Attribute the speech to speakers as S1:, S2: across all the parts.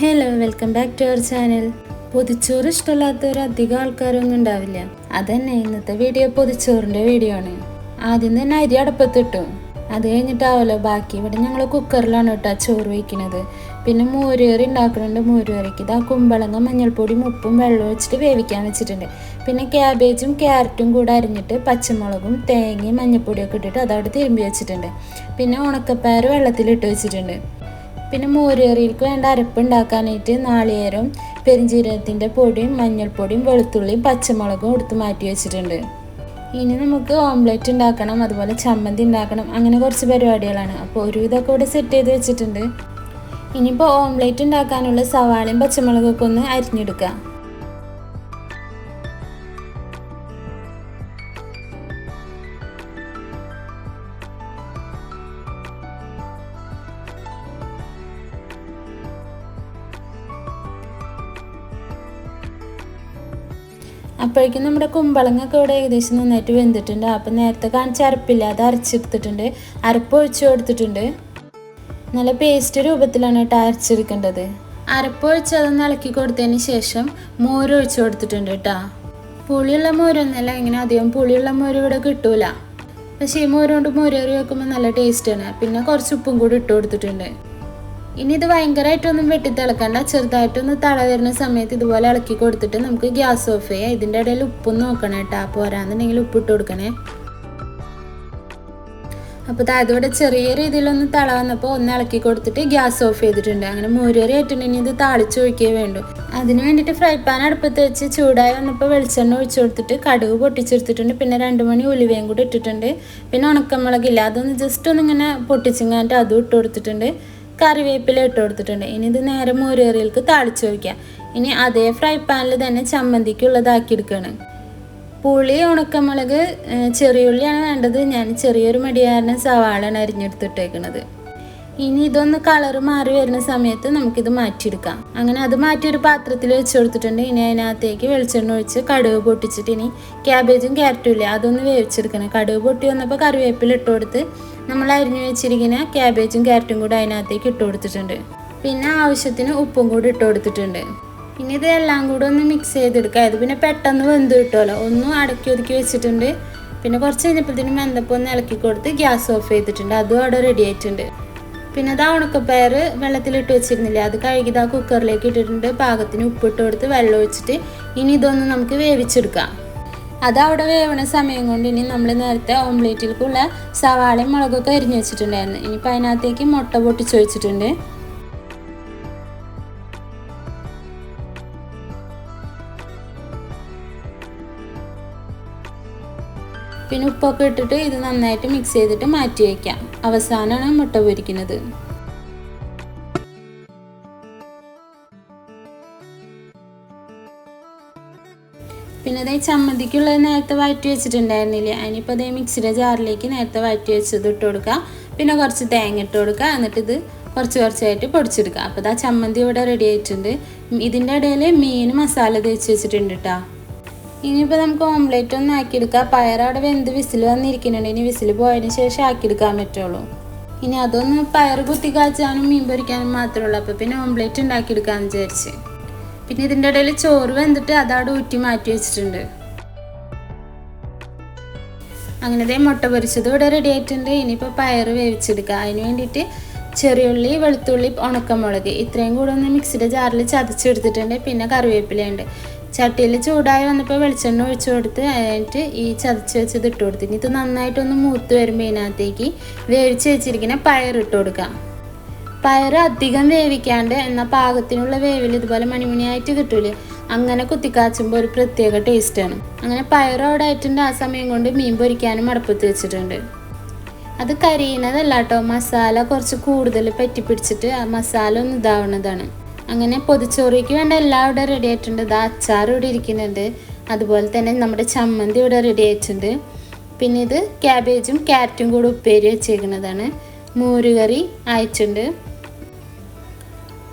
S1: Hello welcome back to our channel. പൊതിച്ചോറ് ഇഷ്ടമില്ലാത്തവർ അധികം ആൾക്കാരൊന്നും ഉണ്ടാവില്ല. അതന്നെ ഇന്നത്തെ വീഡിയോ പൊതിച്ചോറിന്റെ വീഡിയോ ആണ്. ആദ്യം തന്നെ അരി അടപ്പത്തിട്ടു. അത് കഴിഞ്ഞിട്ടാവല്ലോ ബാക്കി ഇവിടെ ഞങ്ങൾ കുക്കറിലാണ് കേട്ടോ ചോറ് വയ്ക്കുന്നത് പിന്നെ മോരുകറി ഉണ്ടാക്കുന്നുണ്ട് മോരുകറിക്ക് ഇതാ കുമ്പളങ്ങ മഞ്ഞൾപ്പൊടി ഉപ്പും വെള്ളം ഒഴിച്ചിട്ട് വേവിക്കാൻ വെച്ചിട്ടുണ്ട്. പിന്നെ ക്യാബേജും ക്യാരറ്റും കൂടെ അരിഞ്ഞിട്ട് പച്ചമുളകും തേങ്ങയും മഞ്ഞൾപ്പൊടിയൊക്കെ ഇട്ടിട്ട് അതവിടെ തിരുമ്പി വെച്ചിട്ടുണ്ട്. പിന്നെ ഉണക്കപ്പയർ വെള്ളത്തിലിട്ട് വെച്ചിട്ടുണ്ട്. പിന്നെ മോരേറിയിൽക്ക് വേണ്ട അരപ്പ് ഉണ്ടാക്കാനായിട്ട് നാളികേരം പെരിഞ്ജീരകത്തിന്റെ പൊടിയും മഞ്ഞൾപ്പൊടിയും വെളുത്തുള്ളിയും പച്ചമുളകും എടുത്ത് മാറ്റി വെച്ചിട്ടുണ്ട്. ഇനി നമുക്ക് ഓംലെറ്റ് ഉണ്ടാക്കണം അതുപോലെ ചമ്മന്തി ഉണ്ടാക്കണം അങ്ങനെ കുറച്ച് പരിപാടികളാണ്. അപ്പോൾ ഒരുവിധമൊക്കെ ഇവിടെ സെറ്റ് ചെയ്ത് വെച്ചിട്ടുണ്ട്. ഇനിയിപ്പോൾ ഓംലെറ്റ് ഉണ്ടാക്കാനുള്ള സവാളയും പച്ചമുളകൊക്കെ ഒന്ന് അരിഞ്ഞെടുക്കുക അപ്പോഴേക്കും നമ്മുടെ കുമ്പളങ്ങൊക്കെ ഇവിടെ ഏകദേശം നന്നായിട്ട് വെന്തിട്ടുണ്ട്. അപ്പം നേരത്തെ കാണിച്ച അരപ്പില്ല അത് അരച്ചെടുത്തിട്ടുണ്ട്. അരപ്പ് ഒഴിച്ചു കൊടുത്തിട്ടുണ്ട്. നല്ല പേസ്റ്റ് രൂപത്തിലാണ് കേട്ടോ അരച്ചെടുക്കേണ്ടത്. അരപ്പ് ഒഴിച്ച് അതൊന്ന് ഇളക്കി കൊടുത്തതിന് ശേഷം മോര് ഒഴിച്ചു കൊടുത്തിട്ടുണ്ട് കേട്ടോ. പുളിയുള്ള മോരൊന്നുമല്ല ഇങ്ങനെ അധികം പുളിയുള്ള മോര് ഇവിടെ കിട്ടൂല. പക്ഷേ ഈ മോര് കൊണ്ട് വെക്കുമ്പോൾ നല്ല ടേസ്റ്റാണ് പിന്നെ കുറച്ച് ഉപ്പും കൂടി ഇട്ട് കൊടുത്തിട്ടുണ്ട്. ഇനി ഇത് ഭയങ്കരമായിട്ടൊന്നും വെട്ടി തിളക്കണ്ട ചെറുതായിട്ടൊന്ന് തള വരുന്ന സമയത്ത് ഇതുപോലെ ഇളക്കി കൊടുത്തിട്ട് നമുക്ക് ഗ്യാസ് ഓഫ് ചെയ്യാം. ഇതിന്റെ ഇടയിൽ ഉപ്പും നോക്കണം കേട്ടോ. പോരാന്നുണ്ടെങ്കിൽ ഉപ്പ് ഇട്ട് കൊടുക്കണേ. അപ്പോൾ അതോടെ ചെറിയ രീതിയിലൊന്ന് തള വന്നപ്പോൾ ഒന്ന് ഇളക്കി കൊടുത്തിട്ട് ഗ്യാസ് ഓഫ് ചെയ്തിട്ടുണ്ട്. അങ്ങനെ മോരുകറി ആയിട്ടുണ്ടെങ്കിൽ ഇത് താളിച്ചൊഴിക്കേ വേണ്ടു. അതിന് വേണ്ടിയിട്ട് ഫ്രൈ പാൻ അടുപ്പത്ത് വെച്ച് ചൂടായി വന്നപ്പോൾ വെളിച്ചെണ്ണ ഒഴിച്ചു കൊടുത്തിട്ട് കടുക് പൊട്ടിച്ചെടുത്തിട്ടുണ്ട്. പിന്നെ രണ്ട് മണി ഉലുവയും കൂടി ഇട്ടിട്ടുണ്ട്. പിന്നെ ഉണക്കമുളകില്ല അതൊന്ന് ജസ്റ്റ് ഒന്ന് ഇങ്ങനെ പൊട്ടിച്ചിങ്ങാണ്ട് അതും ഇട്ട് കൊടുത്തിട്ടുണ്ട്. കറിവേപ്പില ഇട്ട് കൊടുത്തിട്ടുണ്ട്. ഇനി ഇത് നേരെ മോരേറിയൽക്ക് താളിച്ച് വയ്ക്കാം ഇനി അതേ ഫ്രൈ പാനിൽ തന്നെ ചമ്മന്തിക്കുള്ളതാക്കി എടുക്കണം. പുളി ഉണക്കമുളക് ചെറിയ ചെറിയുള്ളിയാണ് വേണ്ടത്. ഞാൻ ചെറിയൊരു മടിയാറിന് സവാളയാണ് അരിഞ്ഞെടുത്തിട്ടേക്കുന്നത് ഇനി ഇതൊന്ന് കളർ മാറി വരുന്ന സമയത്ത് നമുക്കിത് മാറ്റിയെടുക്കാം. അങ്ങനെ അത് മാറ്റി ഒരു പാത്രത്തിൽ വെച്ച് കൊടുത്തിട്ടുണ്ട്. ഇനി അതിനകത്തേക്ക് വെളിച്ചെണ്ണ ഒഴിച്ച് കടുക് പൊട്ടിച്ചിട്ട് ഇനി ക്യാബേജും ക്യാരറ്റും ഇല്ല അതൊന്ന് വേവിച്ചെടുക്കണം. കടുക് പൊട്ടി വന്നപ്പോൾ കറിവേപ്പില ഇട്ട് കൊടുത്ത് നമ്മൾ അരിഞ്ഞു വെച്ചിരിക്കുന്ന ക്യാബേജും ക്യാരറ്റും കൂടി അതിനകത്തേക്ക് ഇട്ട് കൊടുത്തിട്ടുണ്ട്. പിന്നെ ആവശ്യത്തിന് ഉപ്പും കൂടി ഇട്ട് കൊടുത്തിട്ടുണ്ട്. ഇനി ഇത് എല്ലാം കൂടെ ഒന്ന് മിക്സ് ചെയ്തെടുക്കുക. ഇത് പിന്നെ പെട്ടെന്ന് വെന്ത് കിട്ടുമല്ലോ ഒന്നും അടക്കി ഒതുക്കി വെച്ചിട്ടുണ്ട്. പിന്നെ കുറച്ച് കഴിഞ്ഞപ്പോഴത്തേനും വെന്തപ്പോൾ ഒന്ന് ഇളക്കി കൊടുത്ത് ഗ്യാസ് ഓഫ് ചെയ്തിട്ടുണ്ട്. അതും അവിടെ റെഡി ആയിട്ടുണ്ട്. പിന്നെ അത് ഉണക്കപ്പയർ വെള്ളത്തിലിട്ട് വെച്ചിരുന്നില്ലേ? അത് കഴുകിതാ കുക്കറിലേക്ക് ഇട്ടിട്ടുണ്ട്. പാകത്തിന് ഉപ്പിട്ട് കൊടുത്ത് വെള്ളം ഒഴിച്ചിട്ട് ഇനി ഇതൊന്ന് നമുക്ക് വേവിച്ചെടുക്കാം. അത് അവിടെ വേവണ സമയം കൊണ്ട് ഇനി നമ്മൾ നേരത്തെ ഓംലേറ്റിലേക്കുള്ള സവാളയും മുളകൊക്കെ അരിഞ്ഞു വെച്ചിട്ടുണ്ടായിരുന്നു. ഇനിയിപ്പോൾ അതിനകത്തേക്ക് മുട്ട പൊട്ടിച്ച് വെച്ചിട്ടുണ്ട്. പിന്നെ ഉപ്പൊക്കെ ഇട്ടിട്ട് ഇത് നന്നായിട്ട് മിക്സ് ചെയ്തിട്ട് മാറ്റി വയ്ക്കാം അവസാനമാണ് മുട്ട പൊരിക്കുന്നത്. പിന്നെ അതേ ചമ്മന്തിക്കുള്ളത് നേരത്തെ വഴറ്റി വെച്ചിട്ടുണ്ടായിരുന്നില്ലേ? അതിനിപ്പോൾ അതേ മിക്സിയുടെ ജാറിലേക്ക് നേരത്തെ വഴറ്റി വെച്ചത് ഇട്ട് കൊടുക്കുക. പിന്നെ കുറച്ച് തേങ്ങ ഇട്ട് കൊടുക്കുക. എന്നിട്ട് ഇത് കുറച്ച് കുറച്ചായിട്ട് പൊടിച്ചെടുക്കുക. അപ്പോൾ ഇതാ ചമ്മന്തി ഇവിടെ റെഡി ആയിട്ടുണ്ട്. ഇതിന്റെ ഇടയിൽ മീൻ മസാല തേച്ച് വെച്ചിട്ടുണ്ട് കേട്ടോ ഇനിയിപ്പോൾ നമുക്ക് ഓംലേറ്റ് ഒന്ന് ആക്കിയെടുക്കാം. പയർ അവിടെ വെന്ത് വിസിൽ വന്നിരിക്കുന്നുണ്ട്. ഇനി വിസിൽ പോയതിന് ശേഷം ആക്കിയെടുക്കാൻ പറ്റുള്ളൂ. ഇനി അതൊന്ന് പയർ കുത്തി കാച്ചാനും മീൻ പൊരിക്കാനും മാത്രമേ ഉള്ളൂ. അപ്പോൾ പിന്നെ ഓംലേറ്റ് ഉണ്ടാക്കിയെടുക്കാമെന്ന് വിചാരിച്ച്. പിന്നെ ഇതിന്റെ ഇടയിൽ ചോറ് വെന്തിട്ട് അതവിടെ ഊറ്റി മാറ്റി വെച്ചിട്ടുണ്ട്. അങ്ങനത്തെ മുട്ട പൊരിച്ചത് ഇവിടെ റെഡി ആയിട്ടുണ്ട്. ഇനിയിപ്പോൾ പയർ വേവിച്ചെടുക്കുക. അതിന് വേണ്ടിയിട്ട് ചെറിയുള്ളി വെളുത്തുള്ളി ഉണക്കമുളക്. ഇത്രയും കൂടെ ഒന്ന് മിക്സിയുടെ ജാറിൽ ചതച്ചെടുത്തിട്ടുണ്ട്. പിന്നെ കറിവേപ്പിലയുണ്ട്. ചട്ടിയിൽ ചൂടായി വന്നപ്പോൾ വെളിച്ചെണ്ണ ഒഴിച്ചു കൊടുത്ത് അതിനായിട്ട് ഈ ചതച്ച് വെച്ചത് ഇട്ട് കൊടുത്തു. ഇനി ഇത് നന്നായിട്ടൊന്ന് മൂത്ത് വരുമ്പോൾ ഇതിനകത്തേക്ക് വേവിച്ച് വെച്ചിരിക്കുന്ന പയർ ഇട്ട് കൊടുക്കാം. പയർ അധികം വേവിക്കാണ്ട് എന്നാൽ പാകത്തിനുള്ള വേവിൽ ഇതുപോലെ മണിമണിയായിട്ട് കിട്ടൂലേ? അങ്ങനെ കുത്തിക്കാച്ചുമ്പോൾ ഒരു പ്രത്യേക ടേസ്റ്റാണ് അങ്ങനെ പയറോടെ ആയിട്ടുണ്ട്. ആ സമയം കൊണ്ട് മീൻ പൊരിക്കാനും അടുപ്പത്ത് വെച്ചിട്ടുണ്ട്. അത് കരിയുന്നതല്ല കേട്ടോ മസാല കുറച്ച് കൂടുതൽ പറ്റി പിടിച്ചിട്ട് ആ മസാല ഒന്ന് ഇതാവുന്നതാണ്. അങ്ങനെ പൊതിച്ചോറിക്ക് വേണ്ട എല്ലാം ഇവിടെ റെഡി ആയിട്ടുണ്ട്. ഇത് അച്ചാർ ഇവിടെ ഇരിക്കുന്നുണ്ട്. അതുപോലെ തന്നെ നമ്മുടെ ചമ്മന്തി ഇവിടെ റെഡി ആയിട്ടുണ്ട്. പിന്നെ ഇത് ക്യാബേജും ക്യാരറ്റും കൂടെ ഉപ്പേരി വെച്ചേക്കുന്നതാണ്. മോരുകറി ആയിട്ടുണ്ട്.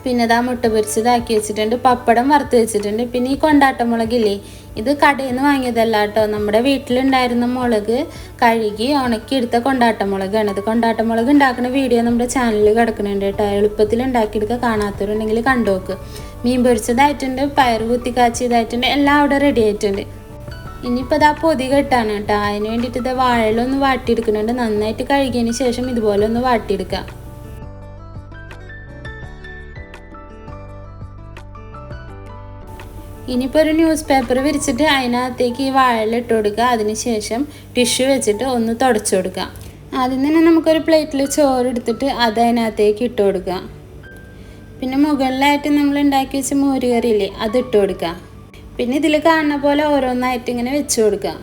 S1: പിന്നെ ഇതാ മുട്ട പൊരിച്ചതാക്കി വെച്ചിട്ടുണ്ട് പപ്പടം വറുത്ത് വെച്ചിട്ടുണ്ട്. പിന്നെ ഈ കൊണ്ടാട്ട മുളകില്ലേ ഇത് കടയിൽ നിന്ന് വാങ്ങിയതല്ല കേട്ടോ. നമ്മുടെ വീട്ടിലുണ്ടായിരുന്ന മുളക് കഴുകി ഉണക്കി എടുത്ത കൊണ്ടാട്ടമുളകാണ് ഇത് കൊണ്ടാട്ട മുളക് ഉണ്ടാക്കുന്ന വീഡിയോ നമ്മുടെ ചാനലിൽ കിടക്കുന്നുണ്ട് കേട്ടോ. എളുപ്പത്തിൽ ഉണ്ടാക്കിയെടുക്കുക. കാണാത്തവരുണ്ടെങ്കിൽ കണ്ടുനോക്ക് മീൻ പൊരിച്ചതായിട്ടുണ്ട് പയർ കുത്തി കാച്ചിയതായിട്ടുണ്ട് എല്ലാം അവിടെ റെഡി ആയിട്ടുണ്ട്. ഇനിയിപ്പോൾ ഇതാ പൊതി കെട്ടാണ് കേട്ടോ. അതിന് വേണ്ടിയിട്ട് ഇത് വാഴയിലൊന്ന് വാട്ടിയെടുക്കുന്നുണ്ട്. നന്നായിട്ട് കഴുകിയതിന് ശേഷം ഇതുപോലെ ഒന്ന് വാട്ടിയെടുക്കാം ഇനിയിപ്പോൾ ഒരു ന്യൂസ് പേപ്പർ വിരിച്ചിട്ട് അതിനകത്തേക്ക് ഈ വാഴയില ഇട്ട് കൊടുക്കുക അതിനുശേഷം ടിഷ്യൂ വെച്ചിട്ട് ഒന്ന് തുടച്ചു കൊടുക്കുക. ആദ്യം തന്നെ നമുക്കൊരു പ്ലേറ്റിൽ ചോറ് എടുത്തിട്ട് അത് അതിനകത്തേക്ക് ഇട്ട് കൊടുക്കുക. പിന്നെ മുകളിലായിട്ട് നമ്മൾ ഉണ്ടാക്കി വെച്ച മോരുകറിയില്ലേ അത് ഇട്ട് കൊടുക്കുക. പിന്നെ ഇതിൽ കാണുന്ന പോലെ ഓരോന്നായിട്ട് ഇങ്ങനെ വെച്ച് കൊടുക്കുക.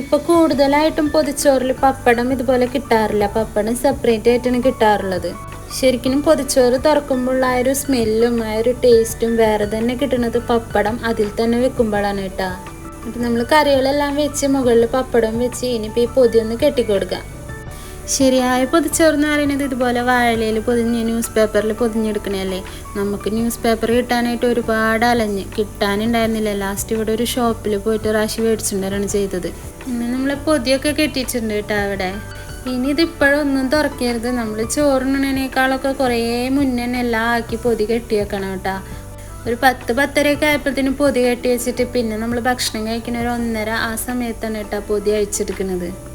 S1: ഇപ്പൊ കൂടുതലായിട്ടും പൊതിച്ചോറിൽ പപ്പടം ഇതുപോലെ കിട്ടാറില്ല. പപ്പടം സെപ്പറേറ്റ് ആയിട്ടാണ് കിട്ടാറുള്ളത്. ശരിക്കും പൊതിച്ചോറ് തുറക്കുമ്പോൾ ആ ഒരു സ്മെല്ലും ആ ഒരു ടേസ്റ്റും വേറെ തന്നെ കിട്ടുന്നത് പപ്പടം അതിൽ തന്നെ വെക്കുമ്പോഴാണ് കേട്ടോ. അപ്പം നമ്മൾ കറികളെല്ലാം വെച്ച് മുകളിൽ പപ്പടം വെച്ച് ഇനിയിപ്പോൾ ഈ പൊതി ഒന്ന് കെട്ടിക്കൊടുക്കുക ശരിയായ പൊതിച്ചോറ് എന്ന് പറയുന്നത് ഇതുപോലെ വാഴയിലയിൽ പൊതിഞ്ഞ് ന്യൂസ് പേപ്പറിൽ പൊതിഞ്ഞെടുക്കണല്ലേ നമുക്ക് ന്യൂസ് പേപ്പർ കിട്ടാനായിട്ട് ഒരുപാട് അലഞ്ഞ് കിട്ടാനുണ്ടായിരുന്നില്ല. ലാസ്റ്റ് ഇവിടെ ഒരു ഷോപ്പിൽ പോയിട്ട് റാശി മേടിച്ചിട്ടുണ്ടായിരുന്നു ചെയ്തത്. പിന്നെ നമ്മൾ പൊതിയൊക്കെ കെട്ടിയിട്ടുണ്ട് കേട്ടോ അവിടെ. ഇനി ഇപ്പോഴൊന്നും തുറക്കരുത്. നമ്മൾ ചോറിനേക്കാളൊക്കെ കുറേ മുന്നേ എല്ലാം ആക്കി പൊതി കെട്ടി വെക്കണം കേട്ടോ. ഒരു പത്ത് പത്തരയൊക്കെ ആയപ്പോഴത്തേനും പൊതി കെട്ടി വെച്ചിട്ട് പിന്നെ നമ്മൾ ഭക്ഷണം കഴിക്കുന്ന ഒരു ഒന്നര ആ സമയത്താണ് കേട്ടോ പൊതി അഴിച്ചെടുക്കുന്നത്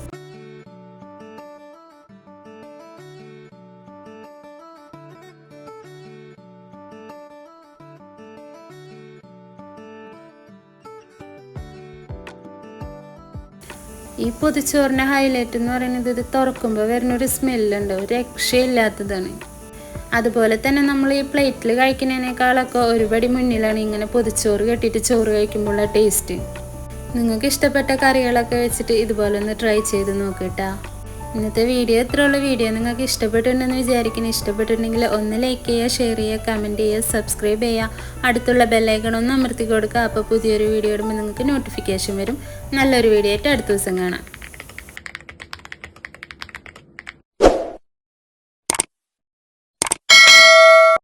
S1: ഈ പൊതിച്ചോറിന്റെ ഹൈലൈറ്റ് എന്ന് പറയുന്നത് ഇത് തുറക്കുമ്പോൾ വരുന്ന ഒരു സ്മെല്ലുണ്ട് ഒരു രക്ഷയില്ലാത്തതാണ്. അതുപോലെ തന്നെ നമ്മൾ ഈ പ്ലേറ്റിൽ കഴിക്കുന്നതിനേക്കാളൊക്കെ ഒരുപടി മുന്നിലാണ് ഇങ്ങനെ പൊതിച്ചോറ് കെട്ടിയിട്ട് ചോറ് കഴിക്കുമ്പോഴുള്ള ടേസ്റ്റ് നിങ്ങൾക്ക് ഇഷ്ടപ്പെട്ട കറികളൊക്കെ വെച്ചിട്ട് ഇതുപോലെ ഒന്ന് ട്രൈ ചെയ്ത് നോക്കിട്ടാ ഇന്നത്തെ വീഡിയോ ഇത്രയുള്ള. വീഡിയോ നിങ്ങൾക്ക് ഇഷ്ടപ്പെട്ടിട്ടുണ്ടെന്ന് വിചാരിക്കുന്നു. ഇഷ്ടപ്പെട്ടിട്ടുണ്ടെങ്കിൽ ഒന്ന് ലൈക്ക് ചെയ്യുക ഷെയർ ചെയ്യുക കമന്റ് ചെയ്യുക സബ്സ്ക്രൈബ് ചെയ്യുക. അടുത്തുള്ള ബെല്ലൈക്കൺ ഒന്ന് അമർത്തി കൊടുക്കുക. അപ്പോൾ പുതിയൊരു വീഡിയോ ഇടുമ്പോൾ നിങ്ങൾക്ക് നോട്ടിഫിക്കേഷൻ വരും. നല്ലൊരു വീഡിയോ ആയിട്ട് അടുത്ത ദിവസം കാണാം.